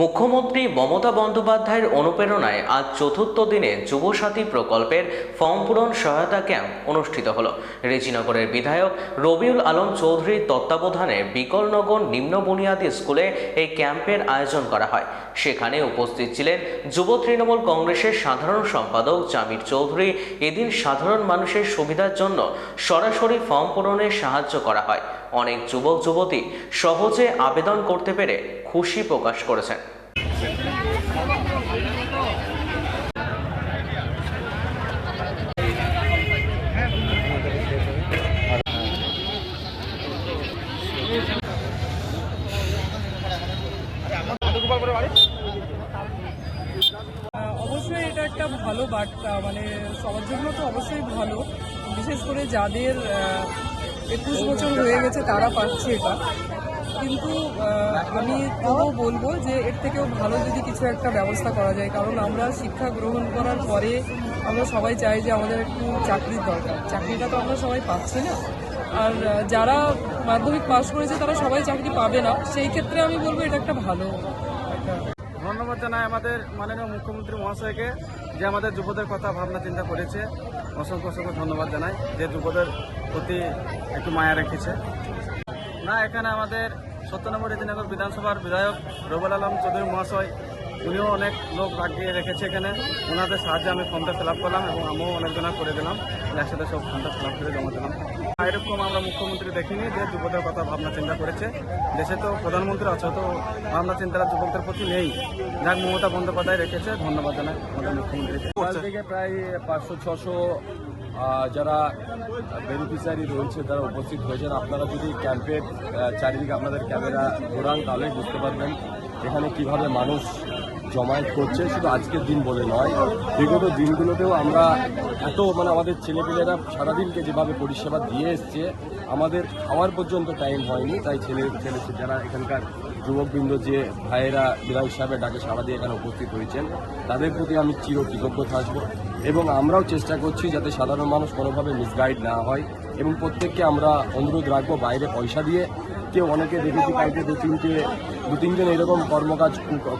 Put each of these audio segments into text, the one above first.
মুখ্যমন্ত্রী মমতা বন্দ্যোপাধ্যায়ের অনুপ্রেরণায় আজ চতুর্থ দিনে যুবসাথী প্রকল্পের ফর্ম পূরণ সহায়তা ক্যাম্প অনুষ্ঠিত হল রেজিনগরের বিধায়ক রবিউল আলম চৌধুরীর তত্ত্বাবধানে বিকলনগর নিম্ন বুনিয়াদী স্কুলে এই ক্যাম্পের আয়োজন করা হয় সেখানে উপস্থিত ছিলেন যুব তৃণমূল কংগ্রেসের সাধারণ সম্পাদক জামির চৌধুরী এদিন সাধারণ মানুষের সুবিধার জন্য সরাসরি ফর্ম পূরণে সাহায্য করা হয় অনেক যুবক যুবতী সহজে আবেদন করতে পেরে খুশি প্রকাশ করেছেন অবশ্যই এটা একটা ভালো বার্তা মানে সবার জন্য তো অবশ্যই ভালো বিশেষ করে যাদের একুশ বছর হয়ে গেছে তারা পাচ্ছে এটা কিন্তু আমি তাও বলবো যে এর থেকেও ভালো যদি কিছু একটা ব্যবস্থা করা যায় কারণ আমরা শিক্ষা গ্রহণ করার পরে আমরা সবাই চাই যে আমাদের একটু চাকরির দরকার চাকরিটা তো আমরা সবাই পাচ্ছি না আর যারা মাধ্যমিক পাশ করেছে তারা সবাই চাকরি পাবে না সেই ক্ষেত্রে আমি বলবো এটা একটা ভালো ধন্যবাদ জানাই আমাদের মাননীয় মুখ্যমন্ত্রী মহাশয়কে যে আমাদের যুবদের কথা ভাবনা চিন্তা করেছে অসংখ্য অসংখ্য ধন্যবাদ জানাই যে যুবদের প্রতি একটু মায়া রেখেছে না এখানে আমাদের সত্য নম্বর বিধানসভার বিধায়ক রবুল আলম চৌধুরী মহাশয় উনিও অনেক লোক লাগিয়ে রেখেছে এখানে ওনাদের সাহায্যে আমি ফর্মটা ফিল আপ করলাম এবং আমিও অনেকজনা করে দিলাম একসাথে সব ফর্মটা ফিল করে জমা দিলাম এরকম আমরা মুখ্যমন্ত্রী দেখিনি যে যুবদের কথা ভাবনা চিন্তা করেছে দেশে তো প্রধানমন্ত্রী আছে তো ভাবনা চিন্তা যুবকদের প্রতি নেই যাক মমতা বন্দ্যোপাধ্যায় রেখেছে ধন্যবাদ জানাই আমাদের মুখ্যমন্ত্রী থেকে প্রায় পাঁচশো ছশো যারা বেনিফিশিয়ারি রয়েছে তারা উপস্থিত হয়েছেন আপনারা যদি ক্যাম্পের চারিদিকে আপনাদের ক্যামেরা ঘোরান তাহলেই বুঝতে পারবেন এখানে কিভাবে মানুষ জমায়েত করছে শুধু আজকের দিন বলে নয় বিগত দিনগুলোতেও আমরা এত মানে আমাদের ছেলেপিলেরা সারাদিনকে যেভাবে পরিষেবা দিয়ে এসছে আমাদের খাওয়ার পর্যন্ত টাইম হয়নি তাই ছেলে ছেলে যারা এখানকার যুবকবৃন্দ যে ভাইয়েরা বিধায়ক সাহেবের ডাকে সারা দিয়ে এখানে উপস্থিত হয়েছেন তাদের প্রতি আমি চির কৃতজ্ঞ থাকবো এবং আমরাও চেষ্টা করছি যাতে সাধারণ মানুষ কোনোভাবে মিসগাইড না হয় এবং প্রত্যেককে আমরা অনুরোধ রাখবো বাইরে পয়সা দিয়ে কেউ অনেকে দেখেছি কালকে দু তিনটে দু তিনজন এরকম কর্মকাজ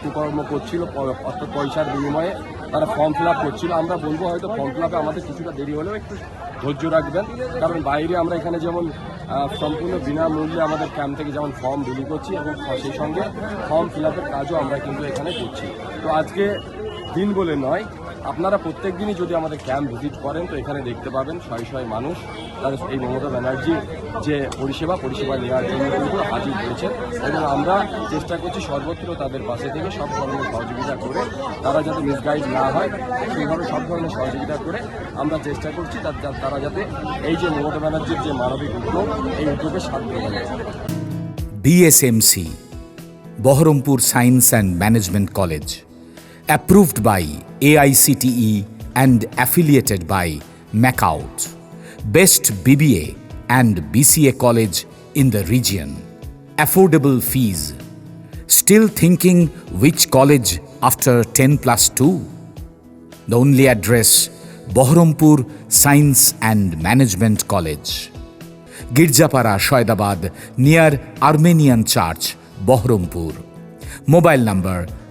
কুকর্ম করছিল অর্থাৎ পয়সার বিনিময়ে তারা ফর্ম ফিল আপ করছিল আমরা বলবো হয়তো ফর্ম ফিল আপে আমাদের কিছুটা দেরি হলেও একটু ধৈর্য রাখবেন কারণ বাইরে আমরা এখানে যেমন সম্পূর্ণ বিনামূল্যে আমাদের ক্যাম্প থেকে যেমন ফর্ম বিলি করছি এবং সেই সঙ্গে ফর্ম ফিল আপের কাজও আমরা কিন্তু এখানে করছি তো আজকে দিন বলে নয় আপনারা প্রত্যেক দিনই যদি আমাদের ক্যাম্প ভিজিট করেন তো এখানে দেখতে পাবেন শয় শয় মানুষ তাদের এই মমতা ব্যানার্জির যে পরিষেবা পরিষেবা নেওয়ার জন্য কিন্তু হাজির হয়েছে এবং আমরা চেষ্টা করছি সর্বত্র তাদের পাশে থেকে সব ধরনের সহযোগিতা করে তারা যাতে মিসগাইড না হয় সেইভাবে সব ধরনের সহযোগিতা করে আমরা চেষ্টা করছি তারা যাতে এই যে মমতা ব্যানার্জির যে মানবিক উদ্যোগ এই উদ্যোগে সাধ্য BSMC Berhampore science and management college approved by AICTE and affiliated by MacOut. Best BBA and BCA college in the region. Affordable fees. Still thinking which college after 10 plus 2? The only address Bahrampur Science and Management College. Girjapara, Shoydabad, near Armenian Church, Bahrampur. Mobile number